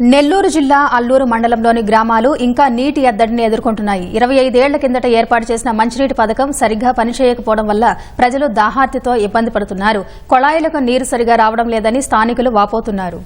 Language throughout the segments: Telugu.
నెల్లూరు జిల్లా అల్లూరు మండలంలోని గ్రామాలు ఇంకా నీటి ఎద్దడిని ఎదుర్కొంటున్నాయి. ఇరవై ఐదేళ్ళ కిందట ఏర్పాటు చేసిన మంచినీటి పథకం సరిగ్గా పనిచేయకపోవడం వల్ల ప్రజలు దాహార్తితో ఇబ్బంది పడుతున్నారు. కొళాయిలకు నీరు సరిగా రావడం లేదని స్థానికులు వాపోతున్నారు.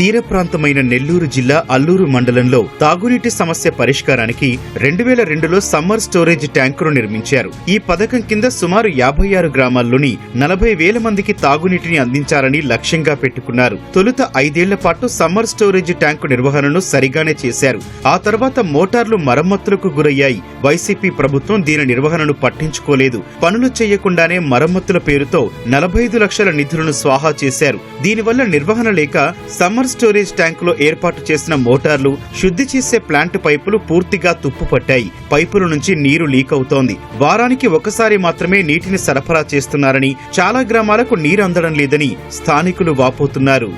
తీర ప్రాంతమైన నెల్లూరు జిల్లా అల్లూరు మండలంలో తాగునీటి సమస్య పరిష్కారానికి రెండు వేల రెండులో సమ్మర్ స్టోరేజ్ ట్యాంకును నిర్మించారు. ఈ పథకం కింద సుమారు యాభై ఆరు గ్రామాల్లోని నలభై వేల మందికి తాగునీటిని అందించాలని లక్ష్యంగా పెట్టుకున్నారు. తొలుత ఐదేళ్ళ పాటు సమ్మర్ స్టోరేజ్ ట్యాంకు నిర్వహణను సరిగానే చేశారు. ఆ తర్వాత మోటార్లు మరమ్మతులకు గురయ్యాయి. వైసీపీ ప్రభుత్వం దీని నిర్వహణను పట్టించుకోలేదు. పనులు చేయకుండానే మరమ్మతుల పేరుతో నలభై ఐదు లక్షల నిధులను స్వాహా చేశారు. దీనివల్ల నిర్వహణ లేక సమ్మర్ స్టోరేజ్ ట్యాంకులో ఏర్పాటు చేసిన మోటార్లు శుద్ధి చేసే ప్లాంట్ పైపులు పూర్తిగా తుప్పు పట్టాయి పైపుల నుంచి నీరు లీక్ అవుతోంది. వారానికి ఒకసారి మాత్రమే నీటిని సరఫరా చేస్తున్నారని చాలా గ్రామాలకు నీరు అందడం లేదని స్థానికులు వాపోతున్నారు.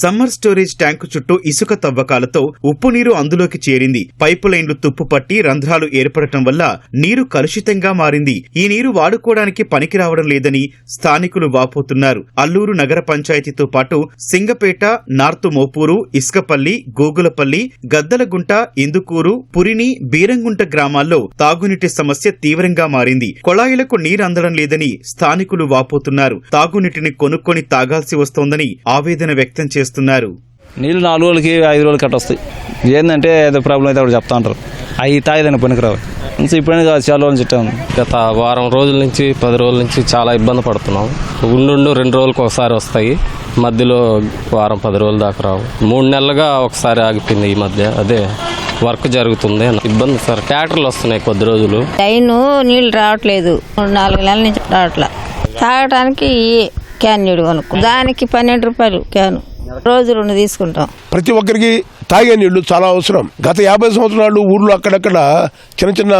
సమ్మర్ స్టోరేజ్ ట్యాంకు చుట్టూ ఇసుక తవ్వకాలతో ఉప్పు నీరు అందులోకి చేరింది. పైపు లైన్లు తుప్పుపట్టి రంధ్రాలు ఏర్పడటం వల్ల నీరు కలుషితంగా మారింది. ఈ నీరు వాడుకోవడానికి పనికి రావడం లేదని స్థానికులు వాపోతున్నారు. అల్లూరు నగర పంచాయతీతో పాటు సింగపేట నార్తు మోపూరు ఇసుకపల్లి గోగులపల్లి గద్దలగుంట ఇందుకూరు పురిని బీరంగుంట గ్రామాల్లో తాగునీటి సమస్య తీవ్రంగా మారింది. కొళాయిలకు నీరు అందడం లేదని స్థానికులు వాపోతున్నారు. తాగునీటిని కొనుక్కొని తాగాల్సి వస్తోందని ఆవేదన వ్యక్తం చేస్తున్నారు నీళ్ళు నాలుగు రోజులకి ఐదు రోజులకి కట్ట వస్తాయి. ఏంటంటే ఏదో ప్రాబ్లం అయితే అప్పుడు చెప్తా ఉంటారు. అవి తాగేదాన్ని పనికిరావు. ఇంకా ఇప్పుడైనా కాదు చాలా రోజులు చెట్టా ఉంది. గత వారం రోజుల నుంచి పది రోజుల నుంచి చాలా ఇబ్బంది పడుతున్నాం. ఉండు రెండు రోజులకు ఒకసారి వస్తాయి. మధ్యలో వారం పది రోజుల దాకా రావు. మూడు నెలలుగా ఒకసారి ఆగిపోయింది ఈ మధ్య. అదే వర్క్ జరుగుతుంది ఇబ్బంది సార్. ట్రాక్టర్లు వస్తున్నాయి కొద్ది రోజులు. లైన్ నీళ్ళు రావట్లేదు. మూడు నాలుగు నెలల నుంచి రావట్లా. తాగటానికి ఈ క్యాన్ నీళ్ళు కొనుక్కో. దానికి పన్నెండు రూపాయలు క్యాను. రోజు రెండు తీసుకుంటాం. ప్రతి ఒక్కరికి తాగే నీళ్ళు చాలా అవసరం. గత యాభై సంవత్సరాలు ఊర్లో అక్కడక్కడ చిన్న చిన్న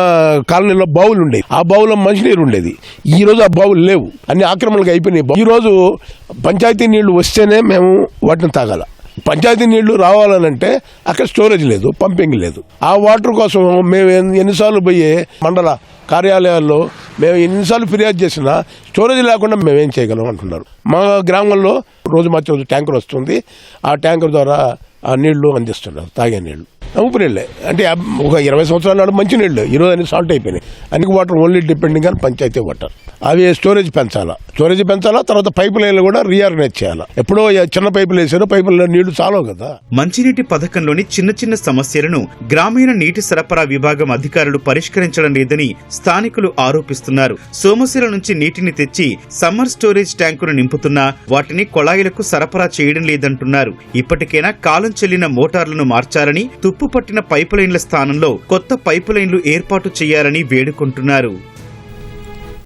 కాలనీలో బావులు ఉండేవి. ఆ బావులో మంచినీరు ఉండేది. ఈ రోజు ఆ బావులు లేవు. అన్ని ఆక్రమణలకు అయిపోయినాయి. ఈ రోజు పంచాయతీ నీళ్ళు వస్తేనే మేము వాటిని తాగాల. పంచాయతీ నీళ్ళు రావాలనంటే అక్కడ స్టోరేజ్ లేదు పంపింగ్ లేదు. ఆ వాటర్ కోసం మేము ఎన్నిసార్లు పోయి మండల కార్యాలయాల్లో మేము ఎన్నిసార్లు ఫిర్యాదు చేసినా స్టోరేజ్ లేకుండా మేమేం చేయగలం అంటున్నారు. మా గ్రామంలో రోజు మార్చి రోజు ట్యాంకర్ వస్తుంది. ఆ ట్యాంకర్ ద్వారా ఆ నీళ్ళు అందిస్తున్నారు. తాగే నీళ్ళు. ఉప్పు నీళ్ళే అంటే ఒక ఇరవై సంవత్సరాల నాడు మంచి నీళ్ళు ఈరోజు అన్ని సాల్ట్ అయిపోయినాయి. అన్ని వాటర్ ఓన్లీ డిపెండింగ్ అని పంచాయతీ వాటర్. అవి స్టోరేజ్ పెంచాలా? స్టోరేజ్ పెంచాలా? తర్వాత పైపు లైన్లు కూడా రీఆర్గనైజ్ చేయాలా? ఎప్పుడో చిన్న పైపులు వేసారో పైపుల్లో నీళ్ళు చాలవు కదా. మంచినీటి పథకంలోని చిన్న చిన్న సమస్యలను గ్రామీణ నీటి సరఫరా విభాగం అధికారులు పరిష్కరించడం లేదని స్థానికులు ఆరోపిస్తున్నారు. సోమశిల నుంచి నీటిని తెచ్చి సమ్మర్ స్టోరేజ్ ట్యాంకును నింపుతున్నా వాటిని కొళాయిలకు సరఫరా చేయడం లేదంటున్నారు. ఇప్పటికైనా కాలం చెల్లిన మోటార్లను మార్చాలని తుప్పు పట్టిన పైపు లైన్ల స్థానంలో కొత్త పైపు లైన్లు ఏర్పాటు చేయాలని వేడుకుంటున్నారు.